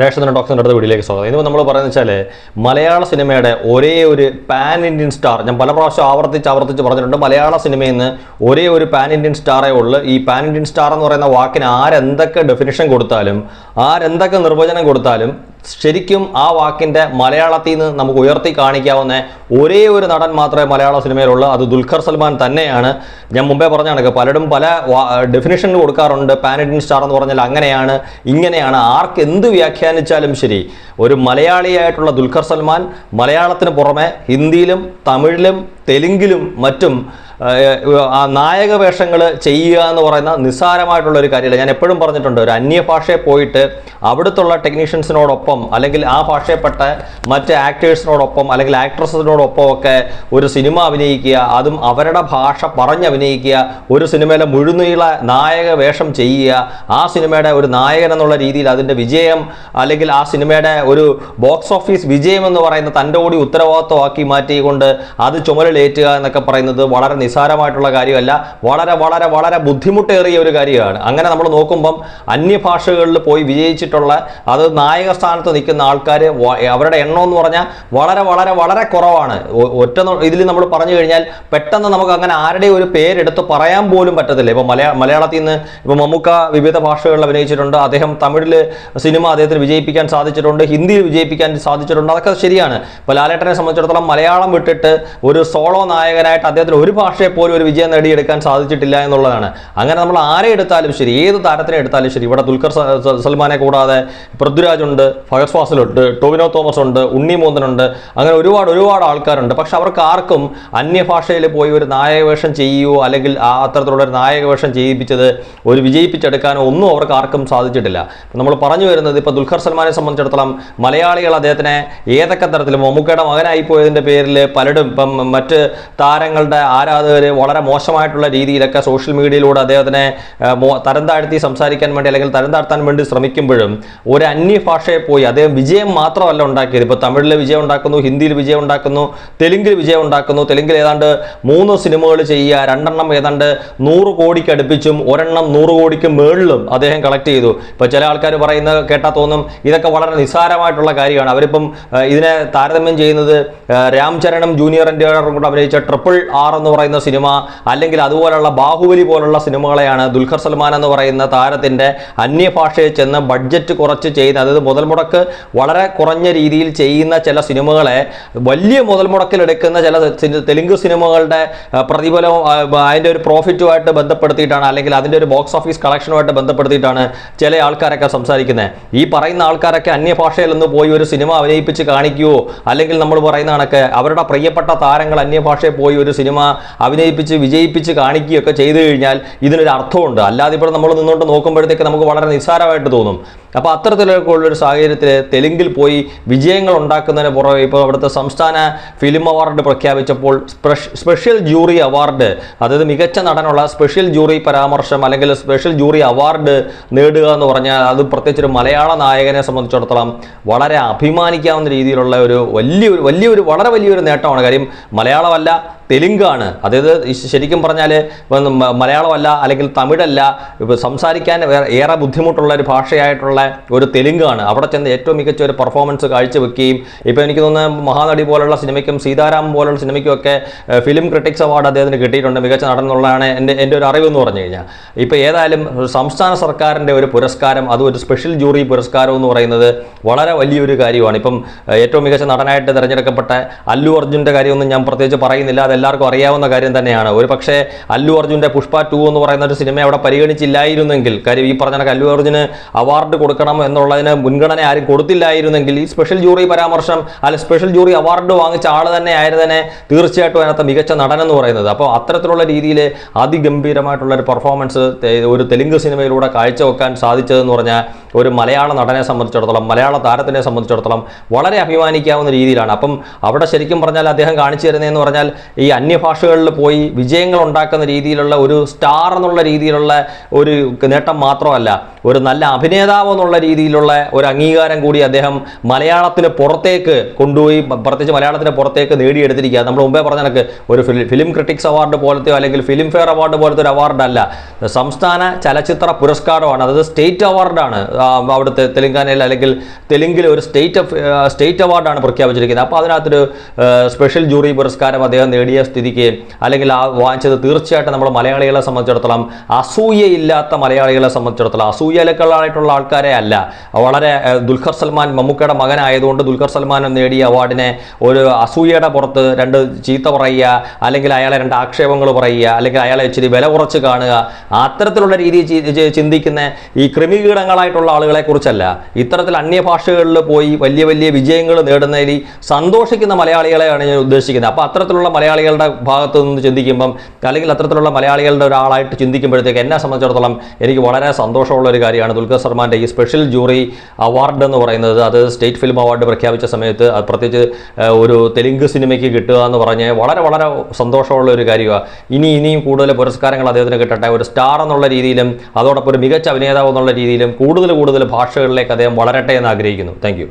രേഷത്തിന് ഡോക്ടറിന്റെ അടുത്ത വീഡിയോയിലേക്ക് സ്വാഗതം. ഇന്ന് നമ്മൾ പറയുന്നത് വെച്ചാൽ മലയാള സിനിമയുടെ ഒരേ ഒരു പാൻ ഇന്ത്യൻ സ്റ്റാർ ഞാൻ പല പ്രാവശ്യം ആവർത്തിച്ച് ആവർത്തിച്ച് പറഞ്ഞിട്ടുണ്ട് മലയാള സിനിമയിൽ നിന്ന് ഒരേ ഒരു പാൻ ഇന്ത്യൻ സ്റ്റാറേ ഉള്ളൂ. ഈ പാൻ ഇന്ത്യൻ സ്റ്റാർ എന്ന് പറയുന്ന വാക്കിന് ആരെന്തൊക്കെ ഡെഫിനിഷൻ കൊടുത്താലും ആരെന്തൊക്കെ നിർവചനം കൊടുത്താലും ശരിക്കും ആ വാക്കിന്റെ മലയാളത്തിൽ നിന്ന് നമുക്ക് ഉയർത്തി കാണിക്കാവുന്ന ഒരേ ഒരു നടൻ മാത്രമേ മലയാള സിനിമയിലുള്ളൂ. അത് ദുൽഖർ സൽമാൻ തന്നെയാണ്. ഞാൻ മുമ്പേ പറഞ്ഞ കണക്ക് പലരും പല ഡെഫിനിഷൻ കൊടുക്കാറുണ്ട്. പാൻ ഇന്ത്യൻ സ്റ്റാർ എന്ന് പറഞ്ഞാൽ അങ്ങനെയാണ് ഇങ്ങനെയാണ്. ആർക്ക് എന്ത് വ്യാഖ്യാനിച്ചാലും ശരി ഒരു മലയാളിയായിട്ടുള്ള ദുൽഖർ സൽമാൻ മലയാളത്തിന് പുറമെ ഹിന്ദിയിലും തമിഴിലും തെലുങ്കിലും മറ്റും നായക വേഷങ്ങൾ ചെയ്യുക എന്ന് പറയുന്ന നിസ്സാരമായിട്ടുള്ള ഒരു കാര്യമില്ല. ഞാൻ എപ്പോഴും പറഞ്ഞിട്ടുണ്ട് ഒരു അന്യ അന്യഭാഷയെ പോയിട്ട് അവിടുത്തുള്ള ടെക്നീഷ്യൻസിനോടൊപ്പം അല്ലെങ്കിൽ ആ ഭാഷയെപ്പെട്ട മറ്റ് ആക്ടേഴ്സിനോടൊപ്പം അല്ലെങ്കിൽ ആക്ട്രസിനോടൊപ്പം ഒക്കെ ഒരു സിനിമ അഭിനയിക്കുക അതും അവരുടെ ഭാഷ പറഞ്ഞ് അഭിനയിക്കുക ഒരു സിനിമയിലെ മുഴുനീള നായക വേഷം ചെയ്യുക ആ സിനിമയുടെ ഒരു നായകൻ എന്നുള്ള രീതിയിൽ അതിന്റെ വിജയം അല്ലെങ്കിൽ ആ സിനിമയുടെ ഒരു ബോക്സ് ഓഫീസ് വിജയം എന്ന് പറയുന്ന തന്റെ കൂടി ഉത്തരവാദിത്വമാക്കി മാറ്റിക്കൊണ്ട് അത് ചുമലിലേറ്റുക എന്നൊക്കെ പറയുന്നത് വളരെ നിസ്സാരമായിട്ടുള്ള കാര്യമല്ല. വളരെ വളരെ വളരെ ബുദ്ധിമുട്ടേറിയ ഒരു കാര്യമാണ്. അങ്ങനെ നമ്മൾ നോക്കുമ്പം അന്യഭാഷകളിൽ പോയി വിജയിച്ചിട്ടുള്ള അത് നായക സ്ഥാനത്ത് നിൽക്കുന്ന ആൾക്കാർ അവരുടെ എണ്ണം എന്ന് പറഞ്ഞാൽ വളരെ വളരെ വളരെ കുറവാണ്. ഒറ്റ ഇതിൽ നമ്മൾ പറഞ്ഞു കഴിഞ്ഞാൽ പെട്ടെന്ന് നമുക്ക് അങ്ങനെ ആരുടെയും ഒരു പേരെടുത്ത് പറയാൻ പോലും പറ്റത്തില്ല. ഇപ്പോൾ മലയാ മലയാളത്തിൽ നിന്ന് ഇപ്പോൾ മമ്മൂക്ക വിവിധ ഭാഷകളിൽ അഭിനയിച്ചിട്ടുണ്ട്. അദ്ദേഹം തമിഴിൽ സിനിമ അദ്ദേഹത്തിന് വിജയിപ്പിക്കാൻ സാധിച്ചിട്ടുണ്ട്. ഹിന്ദിയിൽ വിജയിപ്പിക്കാൻ സാധിച്ചിട്ടുണ്ട്. അതൊക്കെ ശരിയാണ്. ഇപ്പോൾ ലാലേട്ടനെ സംബന്ധിച്ചിടത്തോളം മലയാളം വിട്ടിട്ട് ഒരു സോളോ നായകനായിട്ട് അദ്ദേഹത്തിന് ഒരു ഭാഷയെ പോലും ഒരു വിജയം നേടിയെടുക്കാൻ സാധിച്ചിട്ടില്ല എന്നുള്ളതാണ്. അങ്ങനെ നമ്മൾ ആരെ എടുത്താലും ശരി ഏത് താരത്തിനെ എടുത്താലും ശരി ഇവിടെ ദുൽഖർ സൽമാനെ കൂടാതെ പൃഥ്വിരാജ് ഉണ്ട് ഫഹദ് ഫാസിലുണ്ട് ടോവിനോ തോമസ് ഉണ്ട് ഉണ്ണി മോന്തനുണ്ട് അങ്ങനെ ഒരുപാട് ഒരുപാട് ആൾക്കാരുണ്ട്. പക്ഷെ അവർക്ക് ആർക്കും അന്യഭാഷയിൽ പോയി ഒരു നായകവേഷം ചെയ്യുകയോ അല്ലെങ്കിൽ ആ അത്തരത്തിലുള്ള ഒരു നായകവേഷം ചെയ്യിപ്പിച്ചത് ഒരു വിജയിപ്പിച്ചെടുക്കാനോ ഒന്നും അവർക്ക് ആർക്കും സാധിച്ചിട്ടില്ല. നമ്മൾ പറഞ്ഞു വരുന്നത് ഇപ്പോൾ ദുൽഖർ സൽമാനെ സംബന്ധിച്ചിടത്തോളം മലയാളികൾ അദ്ദേഹത്തിനെ ഏതൊക്കെ തരത്തിൽ മമ്മൂക്കയുടെ മകനായി പോയതിന്റെ പേരിൽ പലരും ഇപ്പം മറ്റ് താരങ്ങളുടെ ആരാധകർ വളരെ മോശമായിട്ടുള്ള രീതിയിലൊക്കെ സോഷ്യൽ മീഡിയയിലൂടെ അദ്ദേഹത്തിനെ തരം താഴ്ത്തി സംസാരിക്കാൻ വേണ്ടി അല്ലെങ്കിൽ തരം താഴ്ത്താൻ വേണ്ടി ശ്രമിക്കുമ്പോഴും ഒരു അന്യ അന്യഭാഷയെ പോയി അദ്ദേഹം വിജയം മാത്രമല്ല ഉണ്ടാക്കിയത്. ഇപ്പോൾ തമിഴിൽ വിജയം ഉണ്ടാക്കുന്നു ഹിന്ദിയിൽ വിജയം ഉണ്ടാക്കുന്നു തെലുങ്കിൽ വിജയം ഉണ്ടാക്കുന്നു. തെലുങ്കിൽ ഏതാണ്ട് മൂന്ന് സിനിമകൾ ചെയ്യുക രണ്ടെണ്ണം ഏതാണ്ട് നൂറ് കോടിക്ക് അടുപ്പിച്ചും ഒരെണ്ണം നൂറ് കോടിക്ക് മേളിലും അദ്ദേഹം കളക്ട് ചെയ്തു. ഇപ്പോൾ ചില ആൾക്കാർ പറയുന്നത് കേട്ടാൽ തോന്നും ഇതൊക്കെ വളരെ നിസ്സാരമായിട്ടുള്ള കാര്യമാണ്. അവരിപ്പം ഇതിനെ താരതമ്യം ചെയ്യുന്നത് രാംചരണം ജൂനിയർ എൻ കൂടെ അഭിനയിച്ച ട്രിപ്പിൾ ആർ എന്ന് പറയുന്ന സിനിമ അല്ലെങ്കിൽ അതുപോലുള്ള ബാഹുബലി പോലുള്ള സിനിമകളെയാണ് ദുൽഖർ സൽമാൻ എന്ന് പറയുന്ന താരത്തിന്റെ അന്യഭാഷയിൽ ചെന്ന് ബഡ്ജറ്റ് കുറച്ച് ചെയ്യുന്ന അതായത് മുതൽ മുടക്ക് വളരെ കുറഞ്ഞ രീതിയിൽ ചെയ്യുന്ന ചില സിനിമകളെ വലിയ മുതൽ മുടക്കിലെടുക്കുന്ന ചില തെലുങ്ക് സിനിമകളുടെ പ്രതിഫലം അതിന്റെ ഒരു പ്രോഫിറ്റുമായിട്ട് ബന്ധപ്പെടുത്തിയിട്ടാണ് അല്ലെങ്കിൽ അതിന്റെ ഒരു ബോക്സ് ഓഫീസ് കളക്ഷനുമായിട്ട് ബന്ധപ്പെടുത്തിയിട്ടാണ് ചില ആൾക്കാരൊക്കെ സംസാരിക്കുന്നത്. ഈ പറയുന്ന ആൾക്കാരൊക്കെ അന്യഭാഷയിൽ നിന്ന് പോയി ഒരു സിനിമ അഭിനയിപ്പിച്ച് കാണിക്കുകയോ അല്ലെങ്കിൽ നമ്മൾ പറയുന്ന കണക്ക് അവരുടെ പ്രിയപ്പെട്ട താരങ്ങൾ അന്യഭാഷയിൽ പോയി ഒരു സിനിമ അഭിനയിപ്പിച്ച് വിജയിപ്പിച്ച് കാണിക്കുകയൊക്കെ ചെയ്തു കഴിഞ്ഞാൽ ഇതിനൊരു അർത്ഥമുണ്ട് അല്ലാതെ ഇപ്പോൾ നമ്മൾ നിന്നുകൊണ്ട് നോക്കുമ്പോഴത്തേക്ക് നമുക്ക് വളരെ നിസ്സാരമായിട്ട് തോന്നും. അപ്പോൾ അത്തരത്തിലൊക്കെ ഉള്ളൊരു സാഹചര്യത്തിൽ തെലുങ്കിൽ പോയി വിജയങ്ങൾ ഉണ്ടാക്കുന്നതിന് പുറമെ ഇപ്പോൾ അവിടുത്തെ സംസ്ഥാന ഫിലിം അവാർഡ് പ്രഖ്യാപിച്ചപ്പോൾ സ്പെഷ്യൽ ജൂറി അവാർഡ് അതായത് മികച്ച നടനുള്ള സ്പെഷ്യൽ ജൂറി പരാമർശം അല്ലെങ്കിൽ സ്പെഷ്യൽ ജൂറി അവാർഡ് നേടുക എന്ന് പറഞ്ഞാൽ അത് പ്രത്യേകിച്ച് ഒരു മലയാള നായകനെ സംബന്ധിച്ചിടത്തോളം വളരെ അഭിമാനിക്കാവുന്ന രീതിയിലുള്ള ഒരു വലിയൊരു വലിയൊരു വളരെ വലിയൊരു നേട്ടമാണ്. കാര്യം മലയാളമല്ല തെലുങ്കാണ്. അതായത് ശരിക്കും പറഞ്ഞാൽ മലയാളമല്ല അല്ലെങ്കിൽ തമിഴല്ല സംസാരിക്കാൻ ഏറെ ബുദ്ധിമുട്ടുള്ള ഒരു ഭാഷയായിട്ടുള്ള ഒരു തെലുങ്കാണ്. അവിടെ ചെന്ന് ഏറ്റവും മികച്ച ഒരു പെർഫോമൻസ് കാഴ്ചവെക്കുകയും ഇപ്പോൾ എനിക്ക് തോന്നുന്ന മഹാനടി പോലുള്ള സിനിമയ്ക്കും സീതാരാം പോലുള്ള സിനിമയ്ക്കും ഒക്കെ ഫിലിം ക്രിട്ടിക്സ് അവാർഡ് അദ്ദേഹത്തിന് കിട്ടിയിട്ടുണ്ട്. മികച്ച നടൻ എന്നുള്ളതാണ് എന്റെ എന്റെ ഒരു അറിവെന്ന് പറഞ്ഞു കഴിഞ്ഞാൽ. ഇപ്പോൾ ഏതായാലും സംസ്ഥാന സർക്കാരിന്റെ ഒരു പുരസ്കാരം അതും ഒരു സ്പെഷ്യൽ ജൂറി പുരസ്കാരം എന്ന് പറയുന്നത് വളരെ വലിയൊരു കാര്യമാണ്. ഇപ്പം ഏറ്റവും മികച്ച നടനായിട്ട് തിരഞ്ഞെടുക്കപ്പെട്ട അല്ലു അർജുന്റെ കാര്യമൊന്നും ഞാൻ പ്രത്യേകിച്ച് പറയുന്നില്ല. അതെല്ലാവർക്കും അറിയാവുന്ന കാര്യം തന്നെയാണ്. ഒരു പക്ഷേ അല്ലു അർജുന്റെ പുഷ്പ ടു എന്ന് പറയുന്ന ഒരു സിനിമ അവിടെ പരിഗണിച്ചില്ലായിരുന്നെങ്കിൽ കാര്യം ഈ പറഞ്ഞ അല്ലു അർജുന് അവാർഡ് കൊടുക്കണം എന്നുള്ളതിന് മുൻഗണന ആരും കൊടുത്തില്ലായിരുന്നെങ്കിൽ ഈ സ്പെഷ്യൽ ജൂറി പരാമർശം അല്ല സ്പെഷ്യൽ ജൂറി അവാർഡ് വാങ്ങിച്ച ആൾ തന്നെ ആയിരുന്നെ തീർച്ചയായിട്ടും അതിനകത്ത് മികച്ച നടൻ എന്ന് പറയുന്നത്. അപ്പോൾ അത്തരത്തിലുള്ള രീതിയിൽ അതിഗംഭീരമായിട്ടുള്ള ഒരു പെർഫോമൻസ് ഒരു തെലുങ്ക് സിനിമയിലൂടെ കാഴ്ചവെക്കാൻ സാധിച്ചതെന്ന് പറഞ്ഞാൽ ഒരു മലയാള നടനെ സംബന്ധിച്ചിടത്തോളം മലയാള താരത്തിനെ സംബന്ധിച്ചിടത്തോളം വളരെ അഭിമാനിക്കാവുന്ന രീതിയിലാണ്. അപ്പം അവിടെ ശരിക്കും പറഞ്ഞാൽ അദ്ദേഹം കാണിച്ചു തരുന്നതെന്ന് പറഞ്ഞാൽ ഈ അന്യഭാഷകളിൽ പോയി വിജയങ്ങൾ ഉണ്ടാക്കുന്ന രീതിയിലുള്ള ഒരു സ്റ്റാർ എന്നുള്ള രീതിയിലുള്ള ഒരു നേട്ടം മാത്രമല്ല. ഒരു നല്ല അഭിനേതാവ് എന്നുള്ള രീതിയിലുള്ള ഒരു അംഗീകാരം കൂടി അദ്ദേഹം മലയാളത്തിന് പുറത്തേക്ക് കൊണ്ടുപോയി പ്രത്യേകിച്ച് മലയാളത്തിന് പുറത്തേക്ക് നേടിയെടുത്തിരിക്കുക നമ്മൾ മുമ്പേ പറഞ്ഞ കണക്ക് ഒരു ഫിലി- ക്രിട്ടിക്സ് അവാർഡ് പോലത്തെയോ അല്ലെങ്കിൽ ഫിലിം ഫെയർ അവാർഡ് പോലത്തെ ഒരു അവാർഡല്ല. സംസ്ഥാന ചലച്ചിത്ര പുരസ്കാരമാണ്. അതായത് സ്റ്റേറ്റ് അവാർഡാണ് അവിടുത്തെ തെലങ്കാനയിൽ അല്ലെങ്കിൽ തെലുങ്കിൽ ഒരു സ്റ്റേറ്റ് സ്റ്റേറ്റ് അവാർഡാണ് പ്രഖ്യാപിച്ചിരിക്കുന്നത്. അപ്പോൾ അതിനകത്തൊരു സ്പെഷ്യൽ ജൂറി പുരസ്കാരം അദ്ദേഹം നേടിയ സ്ഥിതിക്ക് അല്ലെങ്കിൽ ആ വാങ്ങിച്ചത് തീർച്ചയായിട്ടും നമ്മൾ മലയാളികളെ സംബന്ധിച്ചിടത്തോളം അസൂയയില്ലാത്ത മലയാളികളെ സംബന്ധിച്ചിടത്തോളം അസൂയലക്കളായിട്ടുള്ള ആൾക്കാരെ അല്ല. വളരെ ദുൽഖർ സൽമാൻ മമ്മൂക്കയുടെ മകനായതുകൊണ്ട് ദുൽഖർ സൽമാൻ നേടിയ അവാർഡിനെ ഒരു അസൂയയുടെ പുറത്ത് രണ്ട് ചീത്ത പറയുക അല്ലെങ്കിൽ അയാളെ രണ്ട് ആക്ഷേപങ്ങൾ പറയുക അല്ലെങ്കിൽ അയാളെ ഇച്ചിരി വില കുറച്ച് കാണുക അത്തരത്തിലുള്ള രീതിയിൽ ചിന്തിക്കുന്ന ഈ ക്രിമികീടങ്ങളായിട്ടുള്ള ആളുകളെ കുറിച്ചല്ല. ഇത്തരത്തിൽ അന്യഭാഷകളിൽ പോയി വലിയ വലിയ വിജയങ്ങൾ നേടുന്നതിൽ സന്തോഷിക്കുന്ന മലയാളികളെയാണ് ഞാൻ ഉദ്ദേശിക്കുന്നത്. അപ്പോൾ അത്തരത്തിലുള്ള മലയാളികളുടെ ഭാഗത്തു നിന്ന് ചിന്തിക്കുമ്പം അല്ലെങ്കിൽ അത്തരത്തിലുള്ള മലയാളികളുടെ ഒരാളായിട്ട് ചിന്തിക്കുമ്പോഴത്തേക്ക് എന്നെ സംബന്ധിച്ചിടത്തോളം എനിക്ക് വളരെ സന്തോഷമുള്ള ഒരു കാര്യമാണ്. ദുൽഖർ സൽമാന്റെ ഈ സ്പെഷ്യൽ ജൂറി അവാർഡ് എന്ന് പറയുന്നത് അത് സ്റ്റേറ്റ് ഫിലിം അവാർഡ് പ്രഖ്യാപിച്ച സമയത്ത് പ്രത്യേകിച്ച് ഒരു തെലുങ്ക് സിനിമയ്ക്ക് കിട്ടുക എന്ന് പറഞ്ഞ് വളരെ വളരെ സന്തോഷമുള്ള ഒരു കാര്യമാണ് ഇനി ഇനിയും കൂടുതൽ പുരസ്കാരങ്ങൾ അദ്ദേഹത്തിന് കിട്ടട്ടെ. ഒരു സ്റ്റാർ എന്നുള്ള രീതിയിലും അതോടൊപ്പം ഒരു മികച്ച അഭിനേതാവ് എന്നുള്ള രീതിയിലും കൂടുതൽ കൂടുതൽ ഭാഷകളിലേക്ക് അദ്ദേഹം വളരട്ടെ എന്ന് ആഗ്രഹിക്കുന്നു. താങ്ക്